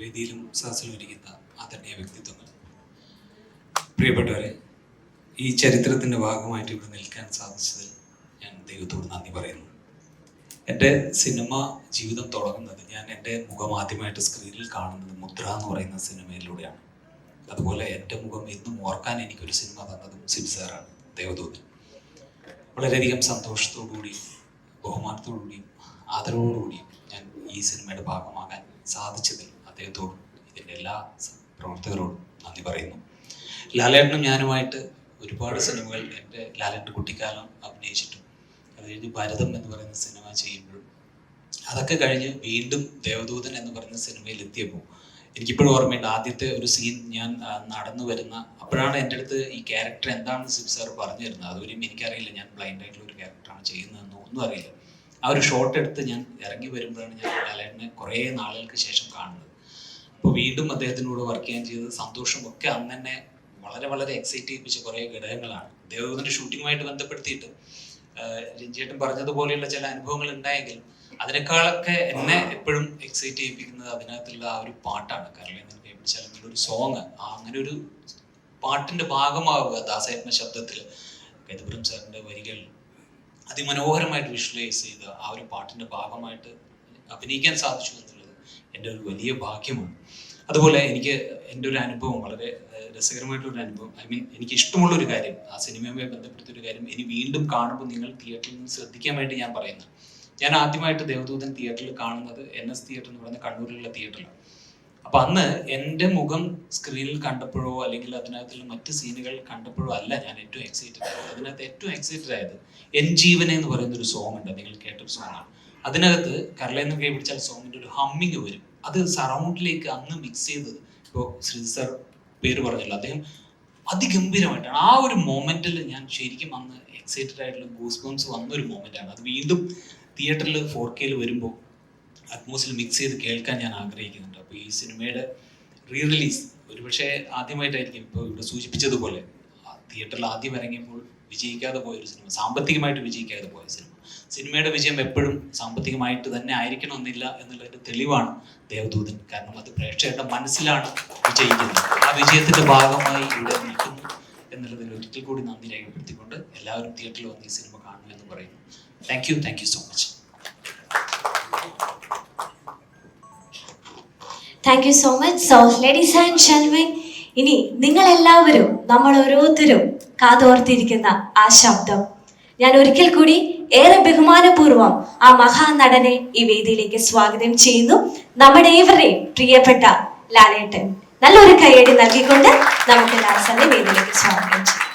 വേദിയിലും സദസ്സിലും ആദരണീയ വ്യക്തിത്വങ്ങൾ. പ്രിയപ്പെട്ടവരെ ഈ ചരിത്രത്തിന്റെ ഭാഗമായിട്ട് ഇവിടെ നിൽക്കാൻ സാധിച്ചതിൽ ഞാൻ ദൈവത്തോട് നന്ദി പറയുന്നു. എന്റെ സിനിമ ജീവിതം തുടങ്ങുന്നത് ഞാൻ എന്റെ മുഖം ആദ്യമായിട്ട് സ്ക്രീനിൽ കാണുന്നത് മുദ്ര എന്ന് പറയുന്ന സിനിമയിലൂടെയാണ്. അതുപോലെ എന്റെ മുഖം ഇന്നും ഓർക്കാൻ എനിക്കൊരു സിനിമ തന്നതും സിബിസാറാണ് ദേവദൂതൻ. വളരെയധികം സന്തോഷത്തോടുകൂടി ബഹുമാനത്തോടുകൂടിയും ആദരവോടുകൂടിയും ഞാൻ ഈ സിനിമയുടെ ഭാഗമാകാൻ സാധിച്ചതിൽ അദ്ദേഹത്തോടും ഇതിന്റെ എല്ലാ പ്രവർത്തകരോടും നന്ദി പറയുന്നു. ലാലേട്ടനും ഞാനുമായിട്ട് ഒരുപാട് സിനിമകൾ എന്റെ ലാലേട്ടൻ കുട്ടിക്കാലം അഭിനയിച്ചിട്ടും അത് കഴിഞ്ഞ് ഭരതം എന്ന് പറയുന്ന സിനിമ ചെയ്യുമ്പോഴും അതൊക്കെ കഴിഞ്ഞ് വീണ്ടും ദേവദൂതൻ എന്ന് പറയുന്ന സിനിമയിൽ എത്തിയപ്പോൾ എനിക്കിപ്പോഴും ഓർമ്മയുണ്ട് ആദ്യത്തെ ഒരു സീൻ ഞാൻ നടന്നു വരുന്ന അപ്പോഴാണ് എന്റെ അടുത്ത് ഈ ക്യാരക്ടർ എന്താണെന്ന് സിബ് സാർ പറഞ്ഞു തരുന്നത് അതുവരെയും എനിക്കറിയില്ല ഞാൻ ബ്ലൈൻഡ് ആയിട്ടുള്ള ഒരു ക്യാരക്ടറാണ് ചെയ്യുന്നതെന്ന് ഒന്നും അറിയില്ല. ആ ഒരു ഷോട്ട് എടുത്ത് ഞാൻ ഇറങ്ങി വരുമ്പോഴാണ് ഞാൻ ലാലേട്ടനെ കുറേ നാളുകൾക്ക് ശേഷം കാണുന്നത്. അപ്പോൾ വീണ്ടും അദ്ദേഹത്തിനോട് വർക്ക് ചെയ്യാൻ ചെയ്തത് സന്തോഷം ഒക്കെ അന്ന് തന്നെ വളരെ വളരെ എക്സൈറ്റ് ചെയ്യിപ്പിച്ച കുറേ ഘടകങ്ങളാണ്. ദേവദൂതന്റെ ഷൂട്ടിങ്ങുമായിട്ട് ബന്ധപ്പെടുത്തിയിട്ട് രഞ്ജിയേട്ടൻ പറഞ്ഞതുപോലെയുള്ള ചില അനുഭവങ്ങൾ ഉണ്ടായെങ്കിലും അതിനേക്കാളൊക്കെ എന്നെ എപ്പോഴും എക്സൈറ്റ് ചെയ്യിപ്പിക്കുന്നത് അതിനകത്തുള്ള ആ ഒരു പാട്ടാണ് കാരണം നിനക്ക് ഒരു സോങ് ആ. അങ്ങനെ ഒരു പാട്ടിന്റെ ഭാഗമാവുക ദാസേട്ടന്റെ ശബ്ദത്തിൽ കൈതപുരം സാറിന്റെ വരികൾ അതിമനോഹരമായിട്ട് വിഷ്വലൈസ് ചെയ്ത് ആ ഒരു പാട്ടിന്റെ ഭാഗമായിട്ട് അഭിനയിക്കാൻ സാധിച്ചു എന്നുള്ളത് എന്റെ ഒരു വലിയ ഭാഗ്യമാണ്. അതുപോലെ എനിക്ക് എന്റെ ഒരു അനുഭവം വളരെ രസകരമായിട്ടുള്ള ഒരു അനുഭവം. ഐ മീൻ എനിക്ക് ഇഷ്ടമുള്ള ഒരു കാര്യം ആ സിനിമയുമായി ബന്ധപ്പെട്ട ഒരു കാര്യം ഇനി വീണ്ടും കാണുമ്പോൾ നിങ്ങൾ തിയേറ്ററിൽ നിന്ന് ശ്രദ്ധിക്കാൻ വേണ്ടി ഞാൻ പറയുന്നത് ഞാൻ ആദ്യമായിട്ട് ദേവദൂതൻ തിയേറ്ററിൽ കാണുന്നത് എൻ എസ് തിയേറ്റർ എന്ന് പറയുന്ന കണ്ണൂരിലുള്ള തിയേറ്ററിലാണ്. അപ്പൊ അന്ന് എന്റെ മുഖം സ്ക്രീനിൽ കണ്ടപ്പോഴോ അല്ലെങ്കിൽ അതിനകത്തുള്ള മറ്റ് സീനുകൾ കണ്ടപ്പോഴോ അല്ല ഞാൻ ഏറ്റവും എക്സൈറ്റഡ് ആയത് അതിനകത്ത് ഏറ്റവും എക്സൈറ്റഡ് ആയത് എൻ ജീവനെ എന്ന് പറയുന്ന ഒരു സോങ് ഉണ്ട്. നിങ്ങൾ കേട്ടൊരു സോങ്ങാണ് അതിനകത്ത് കരളേന്ന് കൈ പിടിച്ചാൽ സോങ്ങിന്റെ ഒരു ഹമ്മിങ് വരും. അത് സറൗണ്ടിലേക്ക് അന്ന് മിക്സ് ചെയ്തത് ഇപ്പോൾ ശ്രീജി സാർ പേര് പറഞ്ഞല്ലോ. അദ്ദേഹം അതിഗംഭീരമായിട്ടാണ്. ആ ഒരു മൊമെന്റിൽ ഞാൻ ശരിക്കും അന്ന് എക്സൈറ്റഡ് ആയിട്ടുള്ള ഗൂസ് ബോൺസ് വന്ന ഒരു മൊമെന്റ് ആണ്. അത് വീണ്ടും തിയേറ്ററിൽ ഫോർ കെയിൽ വരുമ്പോൾ അറ്റ്മോസിൽ മിക്സ് ചെയ്ത് കേൾക്കാൻ ഞാൻ ആഗ്രഹിക്കുന്നുണ്ട്. അപ്പോൾ ഈ സിനിമയുടെ റീ റിലീസ് ഒരുപക്ഷെ ആദ്യമായിട്ടായിരിക്കും ഇപ്പോൾ ഇവിടെ സൂചിപ്പിച്ചതുപോലെ. തിയേറ്ററിൽ ആദ്യം ഇറങ്ങിയപ്പോൾ വിജയിക്കാതെ പോയ ഒരു സിനിമ സാമ്പത്തികമായിട്ട് വിജയിക്കാതെ പോയ സിനിമ. സിനിമയുടെ വിജയം എപ്പോഴും സാമ്പത്തികമായിട്ട് തന്നെ ആയിരിക്കണമെന്നില്ല എന്നുള്ളതിന്റെ തെളിവാണ് ദേവദൂതൻ. കാരണം അത് പ്രേക്ഷകരുടെ മനസ്സിലാണ് വിജയിക്കുന്നത്. ആ വിജയത്തിന്റെ ഭാഗമായി ഇവിടെ നിൽക്കുന്നു എന്നുള്ളതിൽ ഒരിക്കൽ കൂടി നന്ദി രേഖപ്പെടുത്തിക്കൊണ്ട് എല്ലാവരും തിയേറ്ററിൽ വന്ന് ഈ സിനിമ കാണുന്നു എന്ന് പറയുന്നു. Thank you thank you so much thank you so much so ladies and gentlemen ഇനി നിങ്ങൾ എല്ലാവരും നമ്മൾ ഓരോരുത്തരും കാതോർത്തിരിക്കുന്ന ആ ശബ്ദം. ഞാൻ ഒരിക്കൽ കൂടി ഏറെ ബഹുമാനപൂർവം ആ മഹാനടനെ ഈ വേദിയിലേക്ക് സ്വാഗതം ചെയ്യുന്നു. നമ്മുടെ ഇവരെ പ്രിയപ്പെട്ട ലാലേട്ടൻ. നല്ലൊരു കൈയടി നൽകിക്കൊണ്ട് നമുക്ക് ലാസന്റെ വേദിയിലേക്ക് സ്വാഗതം ചെയ്യാം